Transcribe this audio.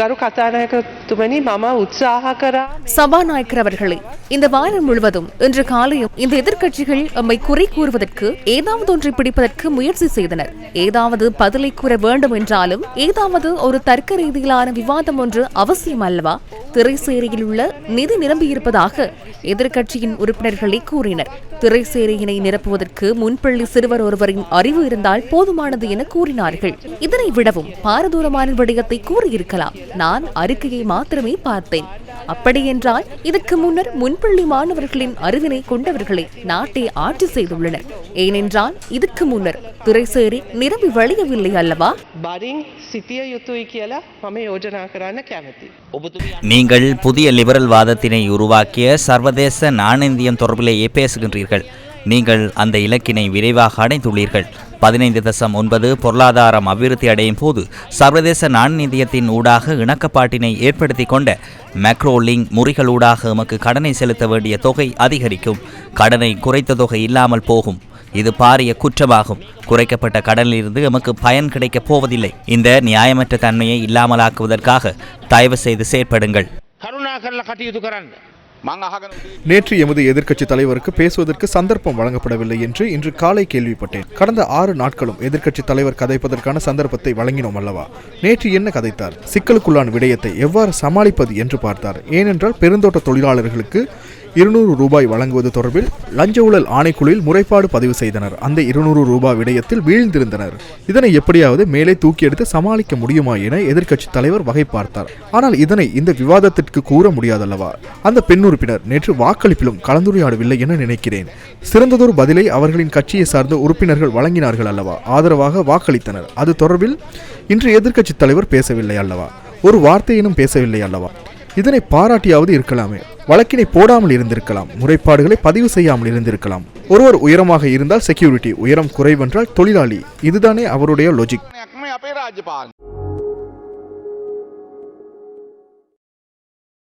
ಎಲ್ಲರಿಗಾರು ಕಥಾನಾಯಕ ತುಮನಿ ಮಮ ಉತ್ಸಾಹಕರ சபாநாயகர் அவர்களே இந்த வாரம் முழுவதும் இன்று காலையும் இந்த எதிர்க்கட்சிகள் நம்மை குறை கூறுவதற்கு ஏதாவது ஒன்றை பிடிப்பதற்கு முயற்சி செய்தனர். ஏதாவது பதிலை கூற வேண்டும் என்றாலும் ஏதாவது ஒரு தர்க்க ரீதியிலான விவாதம் ஒன்று அவசியம் அல்லவா? திரைசேரியில் உள்ள நிதி நிரம்பியிருப்பதாக எதிர்க்கட்சியின் உறுப்பினர்களே கூறினர். திரைசேரியினை நிரப்புவதற்கு முன்பள்ளி சிறுவர் ஒருவரின் அறிவு இருந்தால் போதுமானது என கூறினார்கள். இதனை விடவும் பாரதூரமான விடயத்தை கூறியிருக்கலாம். நான் அறிக்கையை மாத்திரமே பார்த்தேன். அப்படியென்றால் இதற்கு முன்னர் முன்பள்ளி மாணவர்களின் அறிவினை கொண்டவர்களை நாட்டை ஆட்சி செய்துள்ளனர். ஏனென்றால் இதுக்கு முன்னர் துறைசேரி நிரம்பி வழியவில்லை அல்லவா? நீங்கள் புதிய லிபரல் வாதத்தினை உருவாக்கிய சர்வதேச நாணயந்தியம் தொடர்பிலேயே பேசுகின்றீர்கள். நீங்கள் அந்த இலக்கினை விரைவாக அடைந்துள்ளீர்கள். பதினைந்து தசம் ஒன்பது பொருளாதாரம் அபிவிருத்தி அடையும் போது சர்வதேச நாணயத்தின் ஊடாக இணக்கப்பாட்டினை ஏற்படுத்தி கொண்ட மேக்ரோலிங் முறிகளூடாக எமக்கு கடனை செலுத்த வேண்டிய தொகை அதிகரிக்கும். கடனை குறைத்த தொகை இல்லாமல் போகும். இது பாரிய குற்றமாகும். குறைக்கப்பட்ட கடனிலிருந்து எமக்கு பயன் கிடைக்கப் போவதில்லை. இந்த நியாயமற்ற தன்மையை இல்லாமலாக்குவதற்காக தயவு செய்து செயற்படுங்கள். நேற்று எமது எதிர்க்கட்சி தலைவருக்கு பேசுவதற்கு சந்தர்ப்பம் வழங்கப்படவில்லை என்று இன்று காலை கேள்விப்பட்டேன். கடந்த ஆறு நாட்களும் எதிர்க்கட்சி தலைவர் கதைப்பதற்கான சந்தர்ப்பத்தை வழங்கினோம் அல்லவா? நேற்று என்ன கதைத்தார்? சிக்கலுக்குள்ளான விடயத்தை எவ்வாறு சமாளிப்பது என்று பார்த்தார். ஏனென்றால் பெருந்தோட்ட தொழிலாளர்களுக்கு இருநூறு ரூபாய் வழங்குவது தொடர்பில் லஞ்ச ஊழல் ஆணைக்குழுவில் முறைப்பாடு பதிவு செய்தனர். அந்த இருநூறு ரூபாய் விடயத்தில் வீழ்ந்திருந்தனர். இதனை எப்படியாவது மேலே தூக்கி எடுத்து சமாளிக்க முடியுமா என எதிர்க்கட்சி தலைவர் வகை பார்த்தார். ஆனால் இதனை இந்த விவாதத்திற்கு கூற முடியாதல்லவா? அந்த பெண் உறுப்பினர் நேற்று வாக்களிப்பிலும் கலந்துரையாடவில்லை என நினைக்கிறேன். சிறந்ததொரு பதிலை அவர்களின் கட்சியை சார்ந்த உறுப்பினர்கள் வழங்கினார்கள் அல்லவா? ஆதரவாக வாக்களித்தனர். அது தொடர்பில் இன்று எதிர்க்கட்சி தலைவர் பேசவில்லை அல்லவா? ஒரு வார்த்தையினும் பேசவில்லை அல்லவா? இதனை பாராட்டியாவது இருக்கலாமே. வழக்கினை போடாமல் இருந்திருக்கலாம். முறைப்பாடுகளை பதிவு செய்யாமல் இருந்திருக்கலாம். ஒருவர் உயரமாக இருந்தால் செக்யூரிட்டி உயரம் குறைவென்றால் தொழிலாளி. இதுதானே அவருடைய லொஜிக்